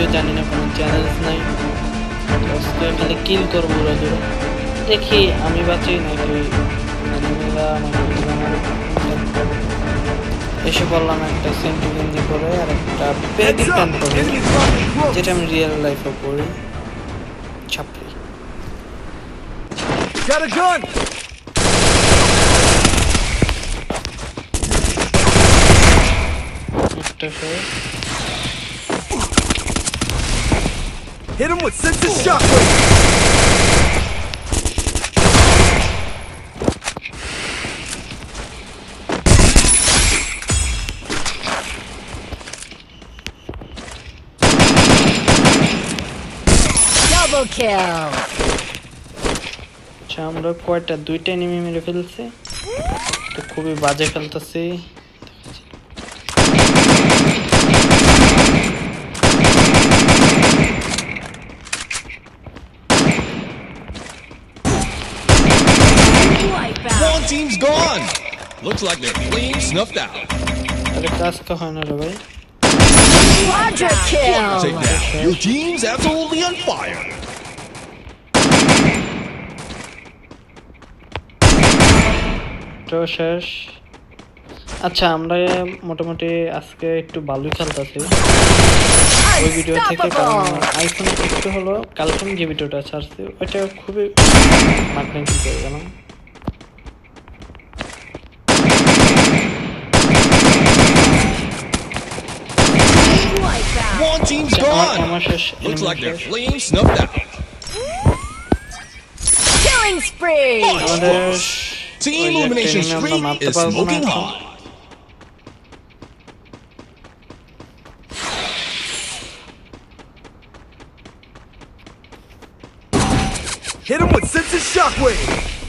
যদিও জানি না কোনো চ্যালেঞ্জ নাই। খালি কিল করব ওরা দেখি আমি বাঁচি নাকি এসে বললাম একটা সেন্টি গেঞ্জি পরে আর একটা পেডি। Pant close! যেটা আমি রিয়েল লাইফে পড়ি। ছাপড়ি। Got a gun! একটা Hit him with sensitive shockwave! Double kill. আচ্ছা আমরা কয়টা দুইটা এনিমি মেরে ফেলছি তো খুবই বাজে খেলতেছি team's gone. Looks like they're clean snuffed out. আরে কাজ কা হয় না রে ভাই Quadra kill. Take that. Your team's absolutely on fire. শেষ আচ্ছা আমরা মোটামুটি আজকে একটু ভালোই খেলতেছি ওই ভিডিও থেকে কারণ Unstoppable. একটু হলো কালকে যে ভিডিওটা ছাড়ছি ওইটা খুবই মার্কেটিং করে গেলাম on! Looks like they're fleeing snuffed out. Killing spree! Oh. Team illumination Street is smoking hot. Hit him with Sense's Shockwave!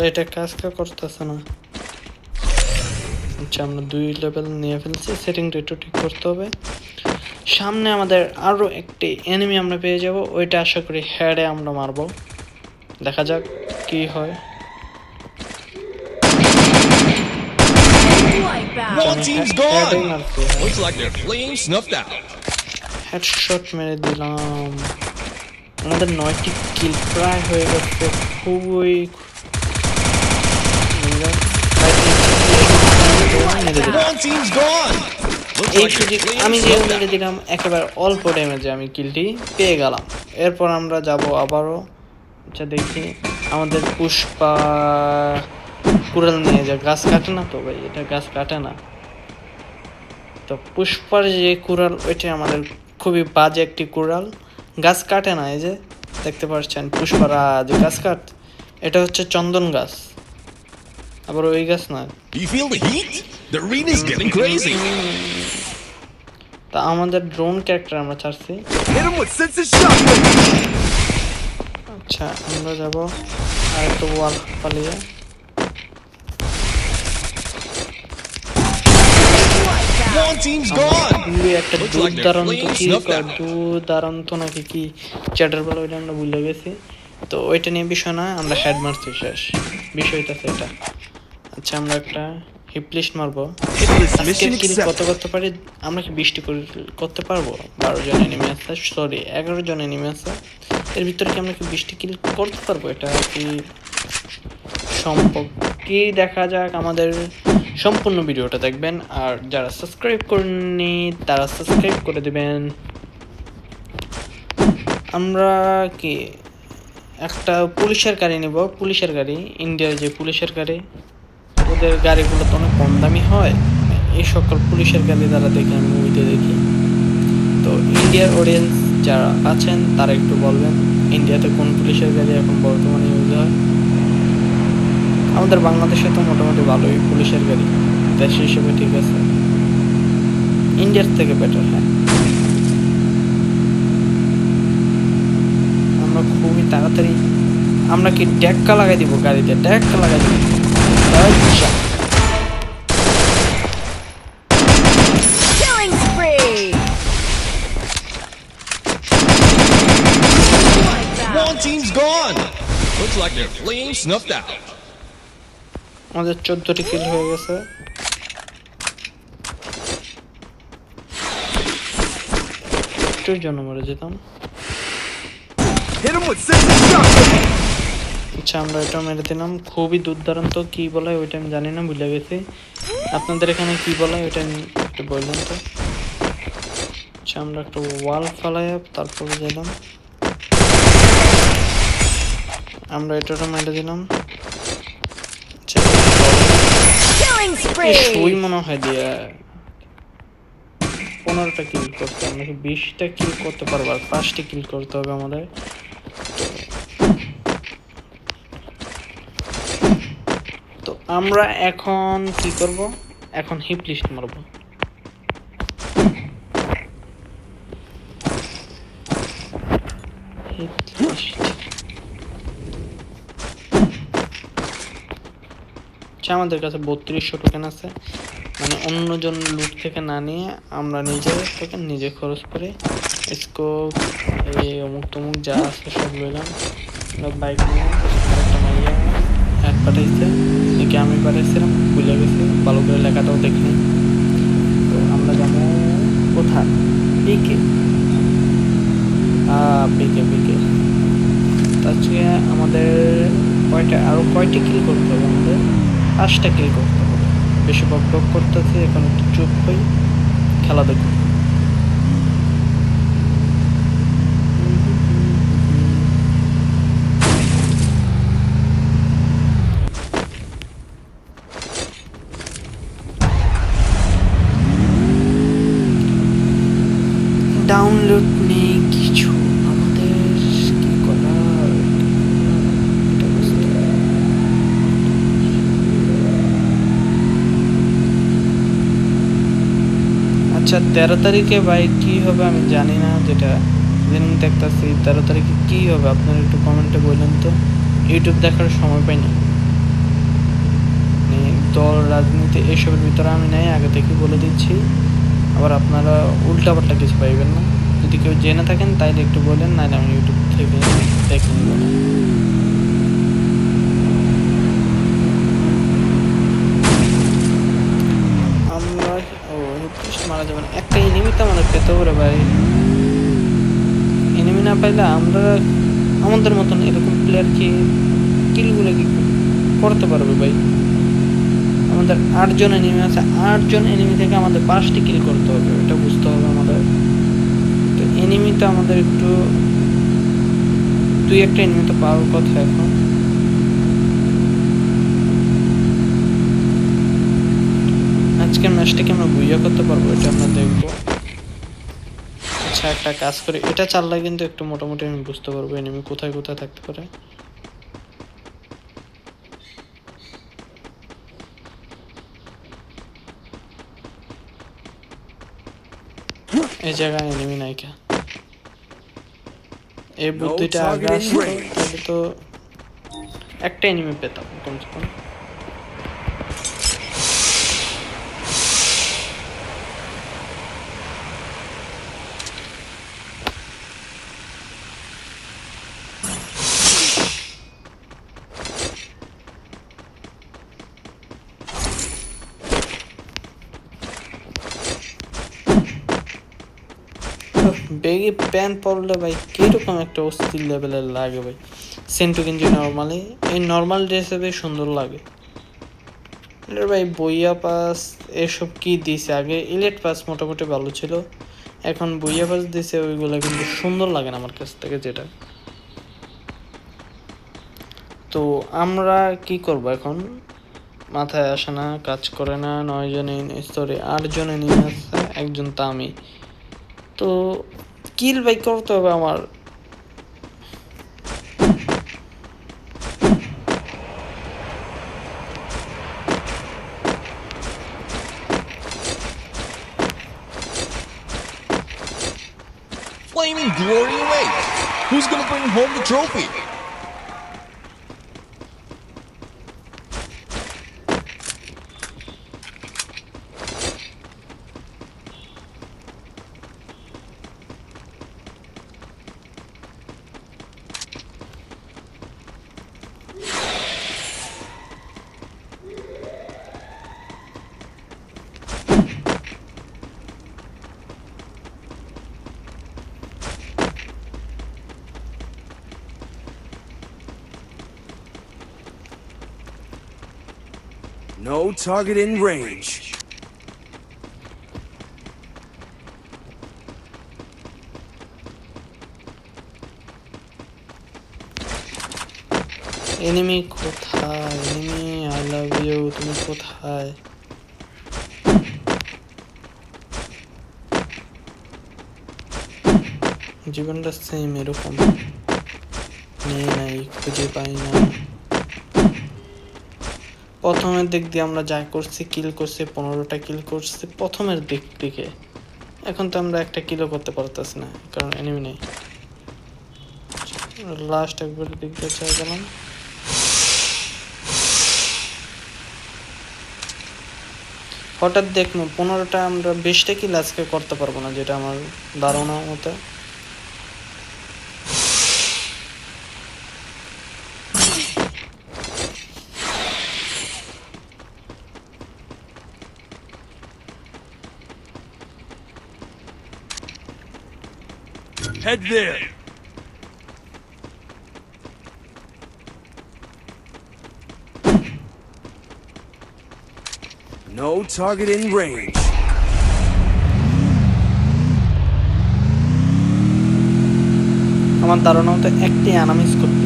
আর এটা কাজ কা করতেছে না। আচ্ছা আমরা দুই লেভেল নিয়ে ফেলছি সেটিংটা একটু ঠিক করতে হবে। সামনে আমাদের আরও একটি এনিমি আমরা পেয়ে যাব ওইটা আশা করি হেডে আমরা মারবো। দেখা যাক কি হয়. হেডশট মেরে দিলাম। আমাদের নয়টি কিল প্রায় হয়ে গেছে খুবই মেরে দিলাম One team's gone. Looks এই সুযোগ আমি যে. দিলাম একেবারে অল্প ড্যামেজে আমি কিলটি পেয়ে গেলাম। এরপর আমরা যাব আবারও। আচ্ছা দেখি। আমাদের পুষ্পা কুড়াল নিয়ে যা গাছ কাটে না তো ভাই? এটা গাছ কাটে না। তো পুষ্পার যে কুড়াল ওইটা আমাদের খুবই বাজে একটি কুড়াল। গাছ কাটে না এই যে দেখতে পাচ্ছেন পুষ্পারা যে গাছ কাট এটা হচ্ছে চন্দন গাছ। আবার ওই গাছ না Do you feel the heat? The arena's getting crazy. তা আমাদের ড্রোন ক্যারেক্টার আমরা ছাড়ছি Hit him with shockwave! আচ্ছা আমরা যাব আর একটা ওয়াল পালিয়ে One team's gone. খুবই একটা Looks like they're দুর্দান্ত clean কি snuffed কয়, out. নাকি কি চ্যাটার বলে ওইটা আমরা ভুলে গেছি তো ওইটা নিয়ে বিষয় না আমরা হেড মারছি শেষ বিষয়টা সেটা আচ্ছা আমরা একটা হিপলিস্ট মারবো। কত করতে পারি আমরা কি বৃষ্টি করতে পারব? বারো জন এনিমি আছে সরি এগারো জন এনিমি আছে। এর ভিতরে কি আমরা কি বৃষ্টি কিল করতে পারব? এটা কি সম্ভব কি দেখা যাক আমাদের সম্পূর্ণ ভিডিওটা দেখবেন। আর যারা সাবস্ক্রাইব করেননি তারা সাবস্ক্রাইব করে দেবেন। আমরা কি একটা পুলিশের গাড়ি নিব। পুলিশের গাড়ি ইন্ডিয়ার যে পুলিশের গাড়ি ওদের গাড়িগুলো তো অনেক কম দামি হয়। এই সকল পুলিশের গাড়ি দ্বারা দেখি আমি মুভিতে দেখি। তো ইন্ডিয়ার অডিয়েন্স যারা আছেন, তারা একটু বলবেন ইন্ডিয়াতে কোন পুলিশের গাড়ি এখন বর্তমানে ইউজ হয়? আমাদের বাংলাদেশে তো মোটামুটি ভালোই পুলিশের গাড়ি। দেশ হিসেবে ঠিক আছে। ইন্ডিয়ার থেকে বেটার হ্যাঁ। আমরা খুবই তাড়াতাড়ি আমরা কি ট্যাক্কা লাগাই দিব গাড়িতে? ট্যাক্কা লাগাই দিব। Killing spree! One team's gone! Looks like they're fleeing snuffed out. আমাদের চোদ্দটি কিল হয়ে kill একটুর জন্য মরে যেতাম Hit him with six shots. আচ্ছা আমরা এটা মেরে দিলাম। খুবই দুর্দান্ত কি বলা ওইটা আমি জানি না ভুলে গেছি। আপনাদের এখানে কি বলা ওইটা আমি একটু বললাম তো? আচ্ছা আমরা একটু ওয়াল ফালাই তারপরে গেলাম আমরা এটা মেরে দিলাম। আচ্ছা Killing সুই মনে হয় দিয়ে। পনেরোটা কিল করতে হবে নাকি বিশটা কিল করতে পারব আর পাঁচটা কিল করতে হবে আমাদের। আমরা এখন কি করব? এখন হিপ লিস্ট মারব। আচ্ছা আমাদের কাছে বত্রিশশো টোকেন আছে। মানে অন্যজন লুট থেকে না নিয়ে আমরা নিজের থেকে নিজে খরচ করে স্কোপ এই অমুক তমুক যা আছে সব লইলাম। বাইক নিয়ে, একটা মাইয়া, এক পাঠাইছে। আমি পাঠাইছিলাম ভুলে গেছি ভালো করে লেখাটাও দেখিনি। তো আমরা যাব কোথায়? পিকে পিকে পিকে আজকে আমাদের কয়টা আরও কয়টি কিল করতে হবে আমাদের? পাঁচটা কিল করতে হবে। বেশি বক করতেছে, এখন একটু চুপ হই, খেলা দেখো ডাউনলোড নেই কিছু। আমাদের আচ্ছা তেরো তারিখে ভাই কি হবে আমি জানি না যেটা। ইদানিং দেখতেছি, তেরো তারিখে কি হবে? আপনারা একটু কমেন্টে বললেন তো। ইউটিউব দেখার সময় পাই না মানে দল, রাজনীতি, এসবের ভিতরে আমি নাই, আগে থেকে বলে দিচ্ছি। আবার আপনারা উল্টাপাল্টা কিছু পাইবেন না। যদি কেউ জেনে থাকেন, তাইলে একটু বলেন নাহলে আমি ইউটিউব থেকে দেখে নিব। আমরা ও মারা একটা এনিমি তো আমাদের পেতে হবে ভাই। এনিমি না পাইলে আমরা আমাদের মতন এরকম প্লেয়ার কি কিলগুলো কি করতে পারবে ভাই? আমাদের আটজন এনিমি আছে। আটজন এনিমি থেকে আমাদের পাঁচটি কিল করতে হবে, এটা বুঝতে হবে আমাদের। তো এনিমি তো আমাদের একটু, দুই একটা এনিমি তো পাওয়ার কথা এখন। আজকের ম্যাচটাকে আমরা বুঝা করতে পারব, এটা আমরা দেখব। আচ্ছা একটা কাজ করে। এটা চাললে কিন্তু একটু মোটামুটি আমি বুঝতে পারব এনিমি কোথায় কোথায় থাকতে পারে। এই জায়গায় এনিমি নাইকা এই বুদ্ধিটা আগে তাহলে তো একটা এনিমি পেতাম কমসে কম। বেগি প্যান্ট পরলে ভাই, কীরকম একটা অস্থির লেভেলের লাগে ভাই। সেন্টু কিন্তু নর্মালি এই নর্মাল ড্রেসে বেশ সুন্দর লাগে। ভাই বইয়া পাস এসব কি দিছে? আগে ইলেট পাস মোটামুটি ভালো ছিল। এখন বইয়া পাস দিছে, ওইগুলো কিন্তু সুন্দর লাগে না আমার কাছ থেকে যেটা। তো আমরা কি করব এখন? মাথায় আসে না, কাজ করে না নয় জনে সরি আট জনে নিয়ে আসছে একজন তা আমি। তো কিল বাই করতে হবে আমার Flaming glory awaits. Who's gonna bring home the trophy? No target in range. Enemy কোথায় এনিমি আই লাভ ইউ তুমি কোথায় জীবনটা সেম এরকম নেই নাই খুঁজে পাই না প্রথমের দিক দিয়ে আমরা যা করছি কিল করছি, পনেরোটা কিল করছি, প্রথমের দিক থেকে এখন তো আমরা একটা কিলও করতে পারতেছি না, কারণ এনিমি নেই। লাস্ট একবার দিক দিয়ে চলে গেলাম। হঠাৎ দেখব পনেরোটা আমরা বিশটা কিল আজকে করতে পারব না, যেটা আমার ধারণা মতে। Head there. No target in range. আমার ধারণা মতো একটি অ্যানামিস করতেছে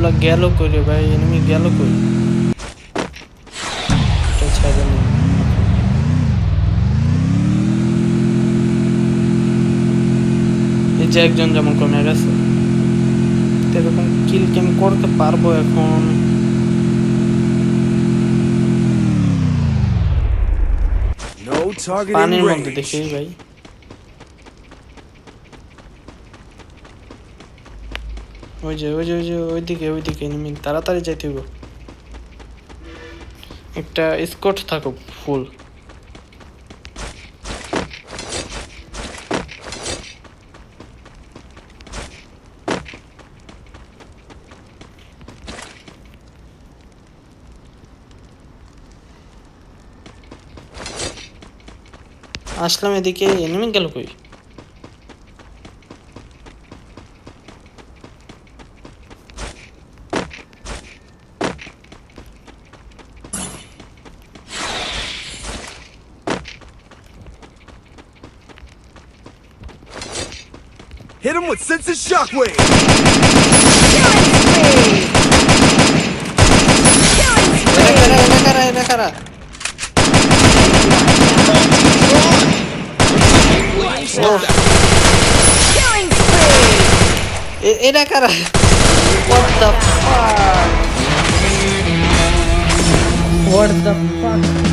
গুলা গেল কই রে ভাই এনিমি গেল কই? এই যে একজন যেমন কমে গেছে এরকম কিল কেম করতে পারব এখন। পানির মধ্যে. দেখি ভাই। ওই যে ওই যে ওই যে, ওইদিকে ওইদিকে এনিমি তাড়াতাড়ি যাইতে হইব। একটা স্কট থাকুক, ফুল। আসলাম এদিকে এনিমি গেল কই? sense a shockwave! Killing spree! Killing spree! Nakara, nakara, nakara. Killing spree! Eh, na cara. What the fuck? What the fuck?